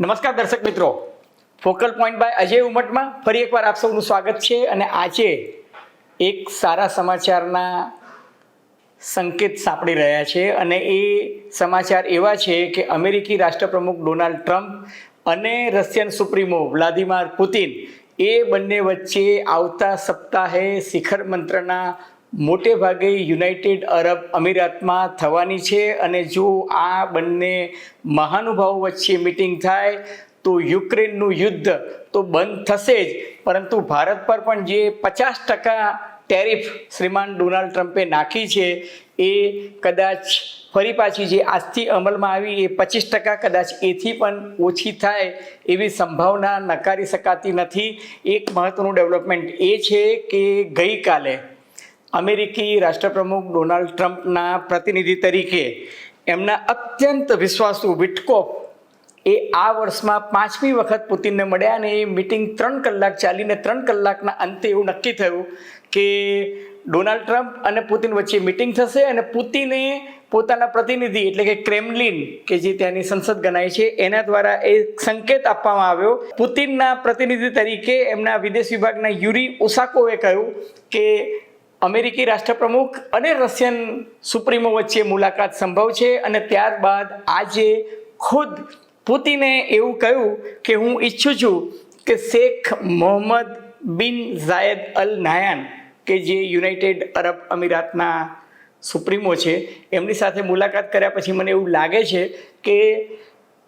નમસ્કાર દર્શક મિત્રો. ફોકલ પોઈન્ટ બાય અજય ઉમટમાં ફરી એકવાર આપ સૌનું સ્વાગત છે અને આજે એક સારા સમાચારના સંકેત સાંપડી રહ્યા છે અને એ સમાચાર એવા છે કે અમેરિકી રાષ્ટ્રપ્રમુખ ડોનાલ્ડ ટ્રમ્પ અને રશિયન સુપ્રીમો વ્લાદિમાર પુતિન એ બંને વચ્ચે આવતા સપ્તાહે શિખર મંત્રના મોટે ભાગે યુનાઇટેડ અરબ અમીરાતમાં થવાની છે અને જો આ બંને મહાનુભાવો વચ્ચે મિટિંગ થાય તો યુક્રેનનું યુદ્ધ તો બંધ થશે જ. પરંતુ ભારત પર પણ જે પચાસ ટકા ટેરિફ શ્રીમાન ડોનાલ્ડ ટ્રમ્પે નાખી છે, એ કદાચ ફરી પાછી જે આજથી અમલમાં આવી એ પચીસ ટકા કદાચ એથી પણ ઓછી થાય એવી સંભાવના નકારી શકાતી નથી. એક મહત્ત્વનું ડેવલપમેન્ટ એ છે કે ગઈકાલે અમેરિકી રાષ્ટ્રપ્રમુખ ડોનાલ્ડ ટ્રમ્પના પ્રતિનિધિ તરીકે એમના અત્યંત વિશ્વાસુ વિટકોપ એ આ વર્ષમાં પાંચમી વખત પુતિનને મળ્યા અને એ મિટિંગ ત્રણ કલાક ચાલીને ત્રણ કલાકના અંતે એવું નક્કી થયું કે ડોનાલ્ડ ટ્રમ્પ અને પુતિન વચ્ચે મિટિંગ થશે અને પુતિને પોતાના પ્રતિનિધિ એટલે કે ક્રેમલિન, કે જે ત્યાંની સંસદ ગણાય છે, એના દ્વારા એ સંકેત આપવામાં આવ્યો. પુતિનના પ્રતિનિધિ તરીકે એમના વિદેશ વિભાગના યુરી ઉસાકોએ કહ્યું કે અમેરિકી રાષ્ટ્રપ્રમુખ અને રશિયન સુપ્રીમો વચ્ચે મુલાકાત સંભવ છે અને ત્યારબાદ આજે ખુદ પુતિને એવું કહ્યું કે હું ઈચ્છું છું કે શેખ મોહમ્મદ બિન ઝાયદ અલ નાયાન, કે જે યુનાઇટેડ અરબ અમીરાતના સુપ્રીમો છે, એમની સાથે મુલાકાત કર્યા પછી મને એવું લાગે છે કે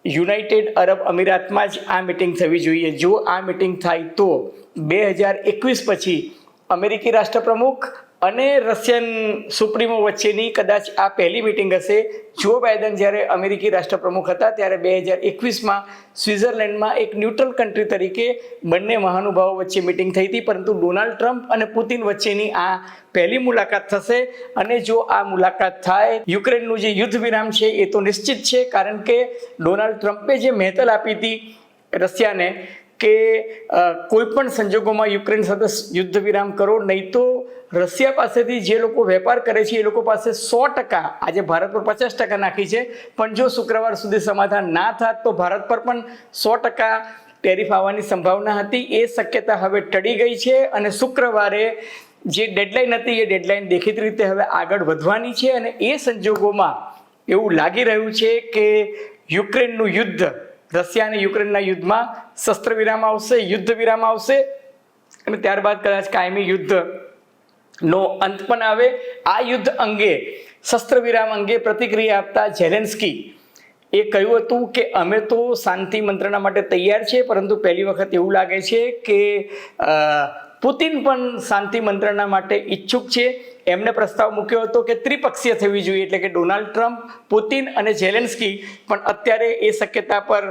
યુનાઇટેડ અરબ અમીરાતમાં જ આ મિટિંગ થવી જોઈએ. જો આ મિટિંગ થાય તો બે હજાર એકવીસ પછી અમેરિકી રાષ્ટ્રપ્રમુખ અને રશિયન સુપ્રીમો વચ્ચેની કદાચ આ પહેલી મિટિંગ હશે. જો બાઇડન જ્યારે અમેરિકી રાષ્ટ્રપ્રમુખ હતા, ત્યારે બે હજાર એકવીસમાં સ્વિટ્ઝરલેન્ડમાં એક ન્યુટ્રલ કન્ટ્રી તરીકે બંને મહાનુભાવો વચ્ચે મિટિંગ થઈ હતી. પરંતુ ડોનાલ્ડ ટ્રમ્પ અને પુતિન વચ્ચેની આ પહેલી મુલાકાત થશે. અને જો આ મુલાકાત થાય, યુક્રેનનું જે યુદ્ધ વિરામ છે એ તો નિશ્ચિત છે. કારણ કે ડોનાલ્ડ ટ્રમ્પે જે મહેતલ આપી હતી રશિયાને કે કોઈ પણ સંજોગોમાં યુક્રેન સાથે યુદ્ધ વિરામ કરો, નહીં તો રશિયા પાસેથી જે લોકો વેપાર કરે છે, એ લોકો પાસે સો ટકા, આજે ભારત પર પચાસ ટકા નાખી છે. પણ જો શુક્રવાર સુધી સમાધાન ના થાત, તો ભારત પર પણ સો ટકા ટેરિફ આવવાની સંભાવના હતી. એ શક્યતા હવે ટળી ગઈ છે અને શુક્રવારે જે ડેડલાઇન હતી, એ ડેડલાઇન દેખીતી રીતે હવે આગળ વધવાની છે અને એ સંજોગોમાં એવું લાગી રહ્યું છે કે યુક્રેનનું યુદ્ધ રશિયા અને યુક્રેનના યુદ્ધમાં શસ્ત્ર વિરામ આવશે યુદ્ધ વિરામ આવશે અને ત્યારબાદ કદાચ કાયમી યુદ્ધ નો અંત પણ આવે. આ યુદ્ધ અંગે શસ્ત્ર વિરામ અંગે પ્રતિક્રિયા આપતા ઝેલેન્સ્કી એ કહ્યું હતું કે અમે તો શાંતિ મંત્રણા માટે તૈયાર છીએ, પરંતુ પહેલી વખત એવું લાગે છે કે પુતિન પણ શાંતિ મંત્રણા માટે ઈચ્છુક છે. એમને પ્રસ્તાવ મૂક્યો હતો કે ત્રિપક્ષીય થવી જોઈએ, એટલે કે ડોનાલ્ડ ટ્રમ્પ, પુતિન અને ઝેલેન્સ્કી પણ અત્યારે એ શક્યતા પર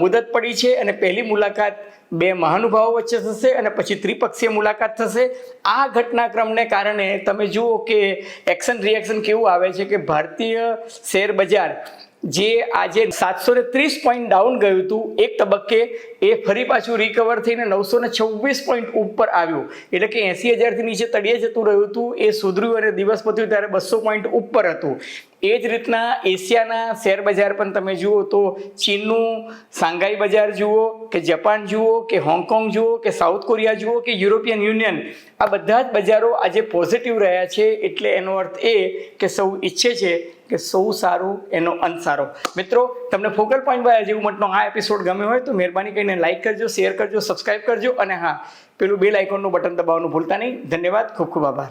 મુદત પડી છે અને પહેલી મુલાકાત બે મહાનુભાવો વચ્ચે થશે અને પછી ત્રિપક્ષીય મુલાકાત થશે. આ ઘટનાક્રમને કારણે તમે જુઓ કે એક્શન રિએક્શન કેવું આવે છે કે ભારતીય શેર બજાર જે આજે સાતસો ને ત્રીસ પોઈન્ટ ડાઉન ગયું હતું, એક તબક્કે એ ફરી પાછું રિકવર થઈને નવસો ને છવ્વીસ પોઈન્ટ ઉપર આવ્યું. એટલે કે એંસી હજારથી નીચે તળિયે જતું રહ્યું હતું, એ સુધર્યું અને દિવસ પત્યું ત્યારે બસો પોઈન્ટ ઉપર હતું. એ જ રીતના એશિયાના શેર બજાર પણ તમે જુઓ તો ચીનનું સાંઘાઈ બજાર જુઓ, કે જપાન જુઓ, કે હોંગકોંગ જુઓ, કે સાઉથ કોરિયા જુઓ, કે યુરોપિયન યુનિયન, આ બધા જ બજારો આજે પોઝિટિવ રહ્યા છે. એટલે એનો અર્થ એ કે સૌ ઈચ્છે છે કે સૌ સારું, એનો અંત સારો. મિત્રો, તમને ફોકલ પોઈન્ટ બાય અજીવ મટનો આ એપિસોડ ગમ્યો હોય તો મહેરબાની કરીને લાઇક કરજો શેર કરજો સબસ્ક્રાઇબ કરજો અને હા, પેલું બેલ આઇકોનનું બટન દબાવવાનું ભૂલતા નહીં. ધન્યવાદ, ખૂબ ખૂબ આભાર.